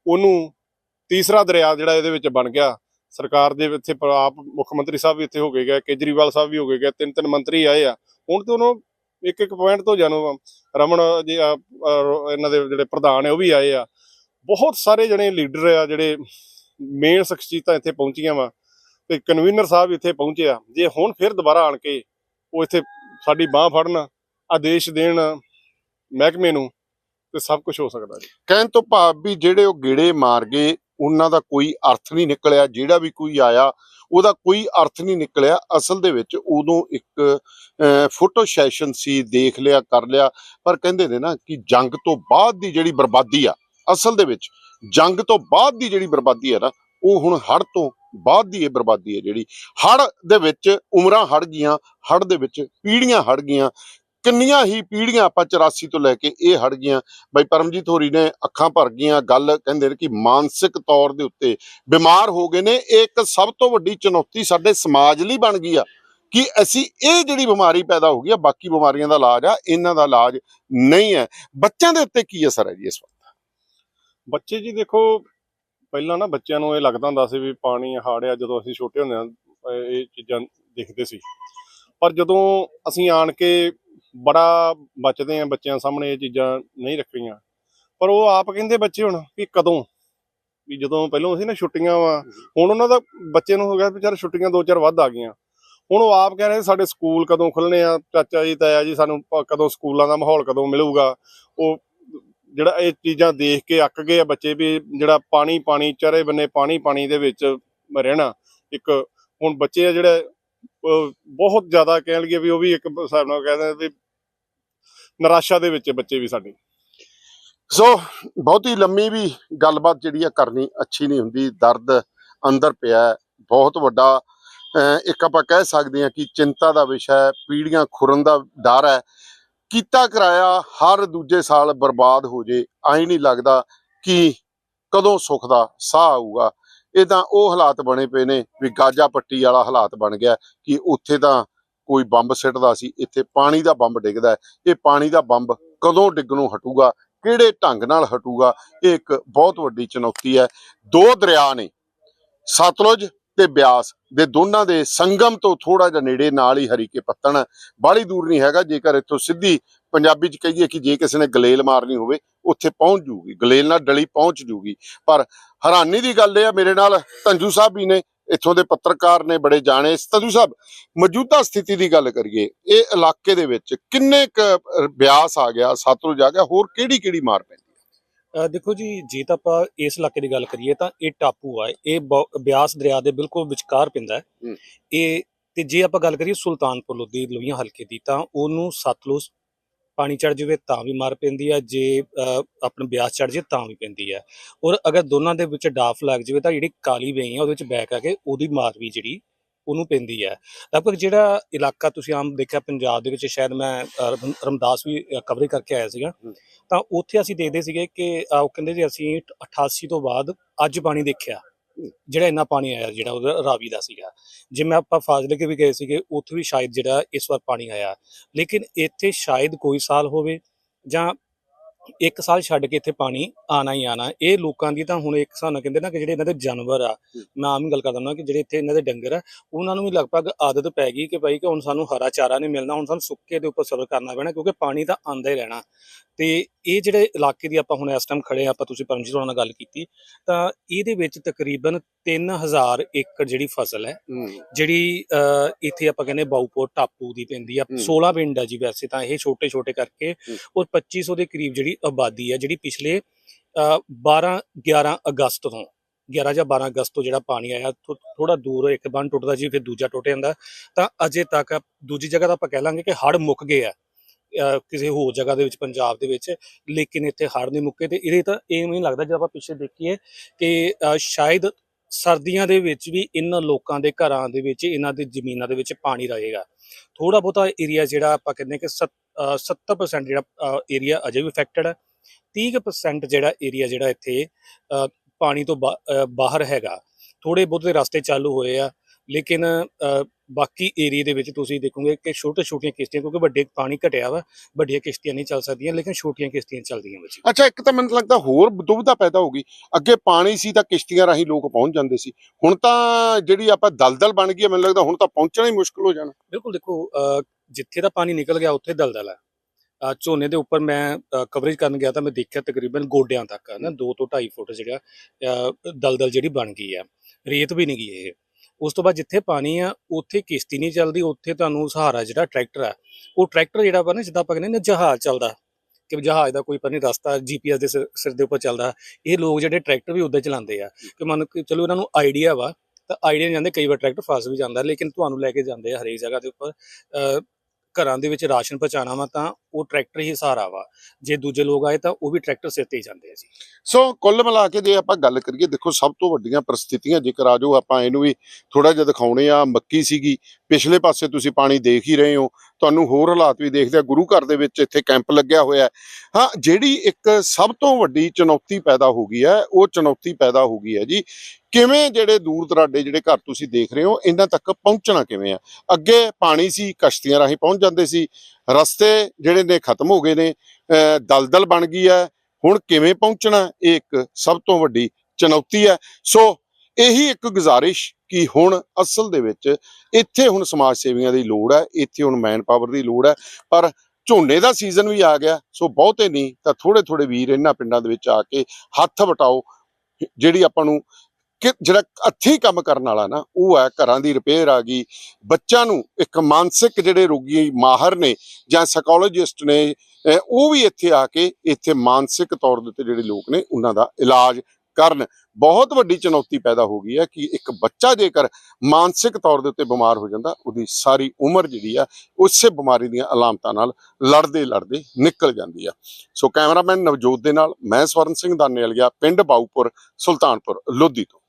ਉਹਨੂੰ ਤੀਸਰਾ ਦਰਿਆ ਜਿਹੜਾ ਇਹਦੇ ਵਿੱਚ ਬਣ ਗਿਆ। ਸਰਕਾਰ ਦੇ ਇੱਥੇ ਆਪ ਮੁੱਖ ਮੰਤਰੀ ਸਾਹਿਬ ਵੀ ਇੱਥੇ ਹੋ ਗਏ ਗਏ, ਕੇਜਰੀਵਾਲ ਸਾਹਿਬ ਵੀ ਹੋ ਗਏ ਗਏ ਤਿੰਨ ਤਿੰਨ ਮੰਤਰੀ ਆਏ ਆ। ਹੁਣ ਤੇ ਉਹਨੂੰ ਇੱਕ ਇੱਕ ਪੁਆਇੰਟ ਤੋਂ ਜਾਣੋ, ਰਮਨ ਜੀ ਇਹਨਾਂ ਦੇ ਜਿਹੜੇ ਪ੍ਰਧਾਨ ਹੈ ਉਹ ਵੀ ਆਏ ਆ। ਬਹੁਤ ਸਾਰੇ ਜਿਹੜੇ ਲੀਡਰ ਆ, ਜਿਹੜੇ ਮੇਨ ਸ਼ਖਸੀਅਤਾਂ ਇੱਥੇ ਪਹੁੰਚੀਆਂ ਵਾ। ਤੇ ਕਨਵੀਨਰ ਸਾਹਿਬ ਇੱਥੇ ਪਹੁੰਚਿਆ ਜੇ ਹੁਣ ਫਿਰ ਦੁਬਾਰਾ ਆਣ ਕੇ ਉਹ ਇੱਥੇ ਸਾਡੀ ਬਾਹ ਫੜਨ, ਆਦੇਸ਼ ਦੇਣ ਮਹਿਕਮੇ ਨੂੰ, ਤੇ ਸਭ ਕੁਝ ਹੋ ਸਕਦਾ ਜੀ। ਕਹਿਣ ਤੋਂ ਭਾਵ ਵੀ ਜਿਹੜੇ ਉਹ ਗੇੜੇ ਮਾਰ ਗਏ, ਉਹਨਾਂ ਦਾ ਕੋਈ ਅਰਥ ਨਹੀਂ ਨਿਕਲਿਆ। ਜਿਹੜਾ ਵੀ ਕੋਈ ਆਇਆ, ਉਹਦਾ ਕੋਈ ਅਰਥ ਨਹੀਂ ਨਿਕਲਿਆ। ਅਸਲ ਦੇ ਵਿੱਚ ਉਦੋਂ ਇੱਕ ਫੋਟੋ ਸੈਸ਼ਨ ਸੀ, ਦੇਖ ਲਿਆ, ਕਰ ਲਿਆ। ਪਰ ਕਹਿੰਦੇ ਨੇ ਨਾ ਕਿ ਜੰਗ ਤੋਂ ਬਾਅਦ ਦੀ ਜਿਹੜੀ ਬਰਬਾਦੀ ਆ, ਅਸਲ ਦੇ ਵਿੱਚ ਜੰਗ ਤੋਂ ਬਾਅਦ ਦੀ ਜਿਹੜੀ ਬਰਬਾਦੀ ਆ ਨਾ, ਉਹ ਹੁਣ ਹੜ ਤੋਂ ਬਾਅਦ ਦੀ ਇਹ ਬਰਬਾਦੀ ਹੈ ਜਿਹੜੀ। ਹੜ ਦੇ ਵਿੱਚ ਉਮਰਾਂ ਹੜ ਗਈਆਂ ਹੜ ਦੇ ਵਿੱਚ ਪੀੜੀਆਂ ਹੜ ਗਈਆਂ। ਕਿੰਨੀਆਂ ਹੀ ਪੀੜ੍ਹੀਆਂ ਆਪਾਂ 84 ਤੋਂ ਲੈ ਕੇ ਇਹ ਹੜ ਗਈਆਂ। ਬਈ ਪਰਮਜੀਤ ਹੋਰੀ ਨੇ ਅੱਖਾਂ ਭਰ ਗਈਆਂ, ਗੱਲ ਕਹਿੰਦੇ ਨੇ ਕਿ ਮਾਨਸਿਕ ਤੌਰ ਦੇ ਉੱਤੇ ਬਿਮਾਰ ਹੋ ਗਏ ਨੇ। ਇਹ ਇੱਕ ਸਭ ਤੋਂ ਵੱਡੀ ਚੁਣੌਤੀ ਸਾਡੇ ਸਮਾਜ ਲਈ ਬਣ ਗਈ ਆ ਕਿ ਅਸੀਂ ਇਹ ਜਿਹੜੀ ਬਿਮਾਰੀ ਪੈਦਾ ਹੋ ਗਈ ਆ, ਬਾਕੀ ਬਿਮਾਰੀਆਂ ਦਾ ਇਲਾਜ ਆ, ਇਹਨਾਂ ਦਾ ਇਲਾਜ ਨਹੀਂ ਹੈ। ਬੱਚਿਆਂ ਦੇ ਉੱਤੇ ਕੀ ਅਸਰ ਹੈ ਜੀ ਇਸ ਵਕਤ? ਬੱਚੇ ਜੀ ਦੇਖੋ ਪਹਿਲਾਂ ਨਾ ਬੱਚਿਆਂ ਨੂੰ ਇਹ ਲੱਗਦਾ ਹੁੰਦਾ ਸੀ ਵੀ ਪਾਣੀ ਹਾੜਿਆ ਜਦੋਂ ਅਸੀਂ ਛੋਟੇ ਹੁੰਦੇ ਹਾਂ, ਇਹ ਚੀਜ਼ਾਂ ਦੇਖਦੇ ਸੀ। ਪਰ ਜਦੋਂ ਅਸੀਂ ਆਣ ਕੇ ਬੜਾ ਬਚਦੇ ਆ ਬੱਚਿਆਂ ਸਾਹਮਣੇ ਇਹ ਚੀਜ਼ਾਂ ਨਹੀਂ ਰੱਖੀਆਂ, ਪਰ ਉਹ ਆਪ ਕਹਿੰਦੇ ਬੱਚੇ ਹੁਣ ਵੀ ਕਦੋਂ? ਵੀ ਜਦੋਂ ਪਹਿਲਾਂ ਅਸੀਂ ਨਾ ਛੁੱਟੀਆਂ ਵਾ, ਹੁਣ ਉਹਨਾਂ ਦਾ ਬੱਚੇ ਨੂੰ ਹੋ ਗਿਆ ਵੀ ਚੱਲ ਛੁੱਟੀਆਂ ਦੋ ਚਾਰ ਵੱਧ ਆ ਗਈਆਂ। ਹੁਣ ਉਹ ਆਪ ਕਹਿ ਰਹੇ ਸਾਡੇ ਸਕੂਲ ਕਦੋਂ ਖੁੱਲਣੇ ਆ, ਚਾਚਾ ਜੀ, ਤਾਇਆ ਜੀ ਸਾਨੂੰ ਕਦੋਂ ਸਕੂਲਾਂ ਦਾ ਮਾਹੌਲ ਕਦੋਂ ਮਿਲੂਗਾ, ਉਹ ਜਿਹੜਾ ਇਹ ਚੀਜ਼ਾਂ ਦੇਖ ਕੇ ਅੱਕ ਗਏ ਆ ਬੱਚੇ ਵੀ ਜਿਹੜਾ ਪਾਣੀ ਪਾਣੀ ਚਾਰੇ ਬੰਨੇ ਪਾਣੀ ਪਾਣੀ ਦੇ ਵਿੱਚ ਰਹਿਣਾ। ਇੱਕ ਹੁਣ ਬੱਚੇ ਆ ਜਿਹੜੇ ਬਹੁਤ ਜ਼ਿਆਦਾ ਕਹਿਣ ਲਈਏ ਵੀ ਉਹ ਵੀ ਇੱਕ ਹਿਸਾਬ ਨਾਲ ਕਹਿੰਦੇ ਵੀ ਨਿਰਾਸ਼ਾ ਦੇ ਵਿੱਚ ਬੱਚੇ ਵੀ ਸਾਡੇ। ਸੋ ਬਹੁਤੀ ਲੰਮੀ ਵੀ ਗੱਲਬਾਤ ਜਿਹੜੀ ਆ ਕਰਨੀ ਅੱਛੀ ਨਹੀਂ ਹੁੰਦੀ, ਦਰਦ ਅੰਦਰ ਪਿਆ ਬਹੁਤ ਵੱਡਾ, ਅਹ ਇੱਕ ਆਪਾਂ ਕਹਿ ਸਕਦੇ ਹਾਂ ਕਿ ਚਿੰਤਾ ਦਾ ਵਿਸ਼ਾ ਹੈ, ਪੀੜੀਆਂ ਖੁਰਨ ਦਾ ਡਰ ਹੈ। ਕੀਤਾ ਕਰਾਇਆ ਹਰ ਦੂਜੇ ਸਾਲ ਬਰਬਾਦ ਹੋ ਜੇ ਐਂ ਨਹੀਂ ਲੱਗਦਾ ਕਿ ਕਦੋਂ ਸੁੱਖ ਦਾ ਸਾਹ ਆਊਗਾ। ਇਹ ਤਾਂ ਉਹ ਹਾਲਾਤ ਬਣੇ ਪਏ ਨੇ ਵੀ ਗਾਜਾ ਪੱਟੀ ਵਾਲਾ ਹਾਲਾਤ ਬਣ ਗਿਆ ਕਿ ਉੱਥੇ ਤਾਂ ਕੋਈ ਬੰਬ ਸਿੱਟਦਾ ਸੀ, ਇੱਥੇ ਪਾਣੀ ਦਾ ਬੰਬ ਡਿੱਗਦਾ ਇਹ ਪਾਣੀ ਦਾ ਬੰਬ ਕਦੋਂ ਡਿੱਗਣੋਂ ਹਟੂਗਾ, ਕਿਹੜੇ ਢੰਗ ਨਾਲ ਹਟੂਗਾ, ਇਹ ਇੱਕ ਬਹੁਤ ਵੱਡੀ ਚੁਣੌਤੀ ਹੈ। ਦੋ ਦਰਿਆ ਨੇ, ਸਤਲੁਜ ਤੇ ਬਿਆਸ ਦੇ ਦੋਨਾਂ ਦੇ ਸੰਗਮ ਤੋਂ ਥੋੜਾ ਜਿਹਾ ਨੇੜੇ ਨਾਲ ਹੀ ਹਰੀਕੇ ਪੱਤਣ ਬਾਹਲੀ ਦੂਰ ਨਹੀਂ ਹੈਗਾ, ਜੇਕਰ ਇੱਥੋਂ ਸਿੱਧੀ ਪੰਜਾਬੀ ਚ ਕਹੀਏ ਕਿ ਜੇ ਕਿਸੇ ਨੇ ਗਲੇਲ ਮਾਰਨੀ ਹੋਵੇ, ਉੱਥੇ ਪਹੁੰਚ ਜੂਗੀ। ਗਲੇਲ ਨਾਲ ਡਲੀ ਪਹੁੰਚ ਜੂਗੀ। ਪਰ ਹੈਰਾਨੀ ਦੀ ਗੱਲ ਇਹ ਆ, ਮੇਰੇ ਨਾਲ ਤੰਜੂ ਸਾਹਿਬ ਵੀ ਨੇ, ਇੱਥੋਂ ਦੇ ਪੱਤਰਕਾਰ ਨੇ, ਬੜੇ ਜਾਣੇ। ਤੰਜੂ ਸਾਹਿਬ, ਮੌਜੂਦਾ ਸਥਿਤੀ ਦੀ ਗੱਲ ਕਰੀਏ, ਇਹ ਇਲਾਕੇ ਦੇ ਵਿੱਚ ਕਿੰਨੇ ਕ ਬਿਆਸ ਆ ਗਿਆ, ਸਤਲੁਜ ਆ ਗਿਆ, ਹੋਰ ਕਿਹੜੀ ਕਿਹੜੀ ਮਾਰ ਪੈ ਦੇਖੋ ਜੀ ਜੇ ਤਾਂ ਆਪਾਂ ਇਸ ਇਲਾਕੇ ਦੀ ਗੱਲ ਕਰੀਏ ਤਾਂ ਇਹ ਟਾਪੂ ਆ ਇਹ ਬਹੁ- ਬਿਆਸ ਦਰਿਆ ਦੇ ਬਿਲਕੁਲ ਵਿਚਕਾਰ ਪੈਂਦਾ ਹੈ ਹੂੰ। ਇਹ ਤੇ ਜੇ ਆਪਾਂ ਗੱਲ ਕਰੀਏ ਸੁਲਤਾਨਪੁਰ ਲੋਧੀ ਲੋਹੀਆਂ ਹਲਕੇ ਦੀ ਤਾਂ ਉਹਨੂੰ ਸਤਲੁਜ ਪਾਣੀ ਚੜ ਜਾਵੇ ਤਾਂ ਵੀ ਮਾਰ ਪੈਂਦੀ ਆ ਜੇ ਅ, ਆਪਣਾ ਬਿਆਸ ਚੜ ਜਾਵੇ ਤਾਂ ਵੀ ਪੈਂਦੀ ਆ ਔਰ ਅਗਰ ਦੋਨਾਂ ਦੇ ਵਿੱਚ ਡਾਫ ਲੱਗ ਜਾਵੇ ਤਾਂ ਜਿਹੜੀ ਕਾਲੀ ਵੇਈ ਆ ਉਹਦੇ ਵਿੱਚ ਬੈਕ ਆ ਕੇ ਉਹਦੀ ਮਾਰ ਵੀ ਜਿਹੜੀ ਉਹਨੂੰ ਪੈਂਦੀ ਹੈ। ਲਗਭਗ ਜਿਹੜਾ ਇਲਾਕਾ ਤੁਸੀਂ ਆਮ ਦੇਖਿਆ ਪੰਜਾਬ ਦੇ ਵਿੱਚ ਸ਼ਾਇਦ ਮੈਂ ਰਮਦਾਸ ਵੀ ਕਵਰ ਕਰਕੇ ਆਇਆ ਸੀਗਾ। ਤਾਂ ਉੱਥੇ ਅਸੀਂ ਦੇਖਦੇ ਸੀਗੇ ਕਿ ਉਹ ਕਹਿੰਦੇ ਜੀ ਅਸੀਂ 88 ਤੋਂ ਬਾਅਦ ਅੱਜ ਪਾਣੀ ਦੇਖਿਆ। ਜਿਹੜਾ ਇੰਨਾ ਪਾਣੀ ਆਇਆ ਜਿਹੜਾ ਉਹਦਾ ਰਾਵੀ ਦਾ ਸੀਗਾ। ਜਿਵੇਂ ਆਪਾਂ ਫਾਜ਼ਲੇ ਕੇ ਵੀ ਗਏ ਸੀਗੇ ਉੱਥੇ ਵੀ ਸ਼ਾਇਦ ਜਿਹੜਾ ਇਸ ਵਾਰ ਪਾਣੀ ਆਇਆ। ਲੇਕਿਨ ਇੱਥੇ ਸ਼ਾਇਦ ਕੋਈ ਸਾਲ ਹੋਵੇ ਜਾਂ ਇੱਕ ਸਾਲ ਛੱਡ ਕੇ ਇੱਥੇ ਪਾਣੀ ਆਣਾ ਹੀ ਆਣਾ। ਇਹ ਲੋਕਾਂ ਦੀ ਤਾਂ ਹੁਣ ਇੱਕ ਹਿਸਾਬ ਨਾਲ ਕਹਿੰਦੇ ਨਾ ਕਿ ਜਿਹੜੇ ਇਹਨਾਂ ਦੇ ਜਾਨਵਰ ਆ ਮੈਂ ਆਮ ਹੀ ਗੱਲ ਕਰਦਾ ਨਾ ਕਿ ਜਿਹੜੇ ਇੱਥੇ ਇਹਨਾਂ ਦੇ ਡੰਗਰ ਆ, ਉਹਨਾਂ ਨੂੰ ਵੀ ਲਗਭਗ ਆਦਤ ਪੈ ਗਈ ਕਿ ਭਾਈ ਕਿ ਹੁਣ ਸਾਨੂੰ ਹਰਾ ਚਾਰਾ ਨਹੀਂ ਮਿਲਣਾ, ਹੁਣ ਸਾਨੂੰ ਸੁੱਕੇ ਦੇ ਉੱਪਰ ਸਬਰ ਕਰਨਾ ਪੈਣਾ ਕਿਉਂਕਿ ਪਾਣੀ ਤਾਂ ਆਂਦਾ ਹੀ ਰਹਿਣਾ। ਤੇ ਇਹ ਜਿਹੜੇ ਇਲਾਕੇ ਦੀ ਆਪਾਂ ਹੁਣ ਇਸ ਟਾਈਮ ਖੜੇ ਆ ਆਪਾਂ ਤੁਸੀਂ ਪਰਮਜੀਤ ਹੋਰਾਂ ਨਾਲ ਗੱਲ ਕੀਤੀ ਤਾਂ ਇਹਦੇ ਵਿੱਚ ਤਕਰੀਬਨ 3000 ਏਕੜ ਜਿਹੜੀ ਫਸਲ ਹੈ ਜਿਹੜੀ ਇੱਥੇ ਆਪਾਂ ਕਹਿੰਦੇ ਬਾਉਪੁਰ ਟਾਪੂ ਦੀ ਪੈਂਦੀ ਆ ਹੂੰ। 16 ਪਿੰਡ ਆ ਜੀ ਵੈਸੇ ਤਾਂ ਇਹ ਛੋਟੇ ਛੋਟੇ ਕਰਕੇ। ਔਰ 2500 ਦੇ ਕਰੀਬ ਜਿਹੜੀ ਆਬਾਦੀ ਆ ਜਿਹੜੀ ਪਿਛਲੇ ਅਹ, 12 11 ਅਗਸਤ ਤੋਂ 11 ਜਾਂ 12 ਅਗਸਤ ਤੋਂ ਜਿਹੜਾ ਪਾਣੀ ਆਇਆ ਥੋੜਾ ਦੂਰ ਇੱਕ ਬੰਨ ਟੁੱਟਦਾ ਜੀ ਫਿਰ ਦੂਜਾ ਟੁੱਟ ਜਾਂਦਾ ਤਾਂ ਅਜੇ ਤੱਕ ਦੂਜੀ ਜਗ੍ਹਾ ਤਾਂ ਆਪਾਂ ਕਹਿ ਲਾਂਗੇ ਕਿ ਹੜ ਮੁੱਕ ਗਏ ਆ ਕਿਸੇ ਹੋਰ ਜਗ੍ਹਾ ਦੇ ਵਿੱਚ, ਪੰਜਾਬ ਦੇ ਵਿੱਚ, ਲੇਕਿਨ ਇੱਥੇ ਹੜ ਨਹੀਂ ਮੁੱਕੇ ਤੇ ਇਹਦੇ ਤਾਂ ਇਹ ਨਹੀਂ ਲੱਗਦਾ ਜੇ ਆਪਾਂ ਪਿੱਛੇ ਦੇਖੀਏ ਕਿ ਸ਼ਾਇਦ ਸਰਦੀਆਂ ਦੇ ਵਿੱਚ ਵੀ ਇਹਨਾਂ ਲੋਕਾਂ ਦੇ ਘਰਾਂ ਦੇ ਵਿੱਚ ਇਹਨਾਂ ਦੇ ਜ਼ਮੀਨਾਂ ਦੇ ਵਿੱਚ ਪਾਣੀ ਰਹੇਗਾ। ਥੋੜਾ ਬਹੁਤਾ ਏਰੀਆ ਜਿਹੜਾ ਆਪਾਂ ਕਹਿੰਦੇ ਕਿ ਸੱਤ- ਅਹ 70% ਜਿਹੜਾ ਏਰੀਆ ਅਜੇ ਵੀ ਅਫੈਕਟਡ ਹੈ। 30% ਜਿਹੜਾ ਏਰੀਆ ਜਿਹੜਾ ਇੱਥੇ ਪਾਣੀ ਤੋਂ ਬਾਹਰ ਹੈਗਾ। ਥੋੜੇ ਬਹੁਤੇ ਰਸਤੇ ਚਾਲੂ ਹੋਏ ਆ, ਲੇਕਿਨ ਬਾਕੀ ਏਰੀਆ ਦੇ ਵਿੱਚ ਤੁਸੀਂ ਦੇਖੋਗੇ ਕਿ ਛੋਟੇ ਛੋਟੀਆਂ ਕਿਸ਼ਤੀਆਂ ਕਿਉਂਕਿ ਵੱਡੇ ਪਾਣੀ ਘਟਿਆ ਵਾ ਵੱਡੀਆਂ ਕਿਸ਼ਤੀਆਂ ਨਹੀਂ ਚੱਲ ਸਕਦੀਆਂ ਲੇਕਿਨ ਛੋਟੀਆਂ ਕਿਸ਼ਤੀਆਂ ਚੱਲਦੀਆਂ ਵਿੱਚ ਅੱਛਾ ਇੱਕ ਤਾਂ ਮੈਨੂੰ ਲੱਗਦਾ ਹੋਰ ਦੁਵਿਧਾ ਪੈਦਾ ਹੋ ਗਈ। ਅੱਗੇ ਪਾਣੀ ਸੀ ਤਾਂ ਕਿਸ਼ਤੀਆਂ ਰਾਹੀਂ ਲੋਕ ਪਹੁੰਚ ਜਾਂਦੇ ਸੀ। ਹੁਣ ਤਾਂ ਜਿਹੜੀ ਆਪਾਂ ਦਲਦਲ ਬਣ ਗਈ ਹੈ ਮੈਨੂੰ ਲੱਗਦਾ ਹੁਣ ਤਾਂ ਪਹੁੰਚਣਾ ਹੀ ਮੁਸ਼ਕਲ ਹੋ ਜਾਣਾ। ਬਿਲਕੁਲ ਦੇਖੋ ਜਿੱਥੇ ਦਾ ਪਾਣੀ ਨਿਕਲ ਗਿਆ ਉੱਥੇ ਦਲਦਲ ਹੈ ਝੋਨੇ ਦੇ ਉੱਪਰ ਮੈਂ ਕਵਰੇਜ ਕਰਨ ਗਿਆ ਤਾਂ ਮੈਂ ਦੇਖਿਆ ਤਕਰੀਬਨ ਗੋਡਿਆਂ ਤੱਕ ਨਾ 2 ਤੋਂ 2.5 ਫੁੱਟ ਜਿਹੜਾ ਦਲਦਲ ਜਿਹੜੀ ਬਣ ਗਈ ਆ। ਰੇਤ ਵੀ ਨਹੀਂ ਗਈ ਇਹ। ਉਸ ਤੋਂ ਬਾਅਦ ਜਿੱਥੇ ਪਾਣੀ ਆ, ਉੱਥੇ ਕਿਸ਼ਤੀ ਨਹੀਂ ਚੱਲਦੀ, ਉੱਥੇ ਤੁਹਾਨੂੰ ਸਹਾਰਾ ਜਿਹੜਾ ਟਰੈਕਟਰ ਆ, ਉਹ ਟਰੈਕਟਰ ਜਿਹੜਾ ਵਾ ਨਾ, ਜਿੱਦਾਂ ਆਪਾਂ ਕਹਿੰਦੇ ਨੇ ਜਹਾਜ਼ ਚੱਲਦਾ, ਕਿ ਜਹਾਜ਼ ਦਾ ਕੋਈ ਪਤਾ ਨਹੀਂ ਰਸਤਾ ਜੀਪੀਐਸ ਦੇ ਸਿਰ ਸਿਰ ਦੇ ਉੱਪਰ ਚੱਲਦਾ, ਇਹ ਲੋਕ ਜਿਹੜੇ ਟਰੈਕਟਰ ਵੀ ਉਦਾਂ ਚਲਾਉਂਦੇ ਆ, ਕਿ ਮੰਨ ਕੇ ਚਲੋ ਇਹਨਾਂ ਨੂੰ ਆਈਡੀਆ ਵਾ, ਤਾਂ ਆਈਡੀਆ ਜਾਂਦੇ ਕਈ ਵਾਰ ਟਰੈਕਟਰ ਫਸ ਵੀ ਜਾਂਦਾ, ਲੇਕਿਨ ਤੁਹਾਨੂੰ ਲੈ ਕੇ ਜਾਂਦੇ ਆ ਹਰੇਕ ਜਗ੍ਹਾ ਦੇ ਉੱਪਰ ਘਰਾਂ ਦੇ ਵਿੱਚ ਰਾਸ਼ਨ ਪਹੁੰਚਾਉਣਾ ਵਾ ਤਾਂ ਉਹ ਟਰੈਕਟਰ ਹੀ ਸਹਾਰਾ ਵਾ। ਜੇ ਦੂਜੇ ਲੋਕ ਆਏ ਤਾਂ ਉਹ ਵੀ ਟਰੈਕਟਰ ਸਿਰ ਤੇ ਹੀ ਜਾਂਦੇ ਆ ਜੀ। ਸੋ ਕੁੱਲ ਮਿਲਾ ਕੇ ਜੇ ਆਪਾਂ ਗੱਲ ਕਰੀਏ, ਦੇਖੋ ਸਭ ਤੋਂ ਵੱਡੀਆਂ ਪ੍ਰਸਥਿਤੀਆਂ ਜੇਕਰ ਆ ਆਪਾਂ ਇਹਨੂੰ ਵੀ ਥੋੜਾ ਜਿਹਾ ਦਿਖਾਉਣੇ ਆ। ਮੱਕੀ ਸੀਗੀ, ਪਿਛਲੇ ਪਾਸੇ ਤੁਸੀਂ ਪਾਣੀ ਦੇਖ ਹੀ ਰਹੇ ਹੋ। ਤੁਹਾਨੂੰ ਹੋਰ ਹਾਲਾਤ ਵੀ ਦੇਖਦੇ ਆ। ਗੁਰੂ ਘਰ ਦੇ ਵਿੱਚ ਇੱਥੇ ਕੈਂਪ ਲੱਗਿਆ ਹੋਇਆ ਹਾਂ, ਜਿਹੜੀ ਇੱਕ ਸਭ ਤੋਂ ਵੱਡੀ ਚੁਣੌਤੀ ਪੈਦਾ ਹੋ ਗਈ ਹੈ, ਉਹ ਚੁਣੌਤੀ ਪੈਦਾ ਹੋ ਗਈ ਹੈ ਜੀ। ਕਿਵੇਂ ਜਿਹੜੇ ਦੂਰ ਦਰਾਡੇ ਜਿਹੜੇ ਘਰ ਤੁਸੀਂ ਦੇਖ ਰਹੇ ਹੋ, ਇਹਨਾਂ ਤੱਕ ਪਹੁੰਚਣਾ ਕਿਵੇਂ ਆ? ਅੱਗੇ ਪਾਣੀ ਸੀ, ਕਸ਼ਤੀਆਂ ਰਾਹੀਂ ਪਹੁੰਚ ਜਾਂਦੇ ਸੀ। ਰਸਤੇ ਜਿਹੜੇ ਨੇ ਖਤਮ ਹੋ ਗਏ ਨੇ, ਅਹ ਦਲਦਲ ਬਣ ਗਈ ਹੈ। ਹੁਣ ਕਿਵੇਂ ਪਹੁੰਚਣਾ ਇਹ ਇੱਕ ਸਭ ਤੋਂ ਵੱਡੀ ਚੁਣੌਤੀ ਹੈ। ਸੋ ਇਹੀ ਇੱਕ ਗੁਜ਼ਾਰਿਸ਼ ਕਿ ਹੁਣ ਅਸਲ ਦੇ ਵਿੱਚ ਇੱਥੇ ਹੁਣ ਸਮਾਜ ਸੇਵੀਆਂ ਦੀ ਲੋੜ ਹੈ, ਇੱਥੇ ਹੁਣ ਮੈਨ ਪਾਵਰ ਦੀ ਲੋੜ ਹੈ। ਪਰ ਝੋਨੇ ਦਾ ਸੀਜ਼ਨ ਵੀ ਆ ਗਿਆ, ਸੋ ਬਹੁਤੇ ਨਹੀਂ ਤਾਂ ਥੋੜੇ ਥੋੜੇ ਵੀਰ ਇਹਨਾਂ ਪਿੰਡਾਂ ਦੇ ਵਿੱਚ ਆ ਕੇ ਹੱਥ ਵਟਾਓ, ਜਿਹੜੀ ਆਪਾਂ ਨੂੰ ਕਿ ਜਿਹੜਾ ਹੱਥੀਂ ਕੰਮ ਕਰਨ ਵਾਲਾ ਨਾ, ਉਹ ਹੈ ਘਰਾਂ ਦੀ ਰਿਪੇਅਰ ਆ ਗਈ। ਬੱਚਿਆਂ ਨੂੰ ਇੱਕ ਮਾਨਸਿਕ ਜਿਹੜੇ ਰੋਗੀ ਮਾਹਰ ਨੇ ਜਾਂ ਸਾਈਕੋਲੋਜਿਸਟ ਨੇ ਉਹ ਵੀ ਇੱਥੇ ਆ ਕੇ ਇੱਥੇ ਮਾਨਸਿਕ ਤੌਰ ਦੇ ਉੱਤੇ ਜਿਹੜੇ ਲੋਕ ਨੇ, ਉਹਨਾਂ ਦਾ ਇਲਾਜ ਕਰਨ। ਬਹੁਤ ਵੱਡੀ ਚੁਣੌਤੀ ਪੈਦਾ ਹੋ ਗਈ ਹੈ ਕਿ ਇੱਕ ਬੱਚਾ ਜੇਕਰ ਮਾਨਸਿਕ ਤੌਰ ਦੇ ਉੱਤੇ ਬਿਮਾਰ ਹੋ ਜਾਂਦਾ, ਉਹਦੀ ਸਾਰੀ ਉਮਰ ਜਿਹੜੀ ਆ, ਉਸੇ ਬਿਮਾਰੀ ਦੀਆਂ ਅਲਾਮਤਾਂ ਨਾਲ ਲੜਦੇ ਲੜਦੇ ਨਿਕਲ ਜਾਂਦੀ ਆ। ਸੋ ਕੈਮਰਾਮੈਨ ਨਵਜੋਤ ਦੇ ਨਾਲ, ਮੈਂ ਸਵਰਨ ਸਿੰਘ ਦਾਨੇ ਗਿਆ, ਪਿੰਡ ਬਾਊਪੁਰ, ਸੁਲਤਾਨਪੁਰ, ਲੋਧੀ ਤੋਂ।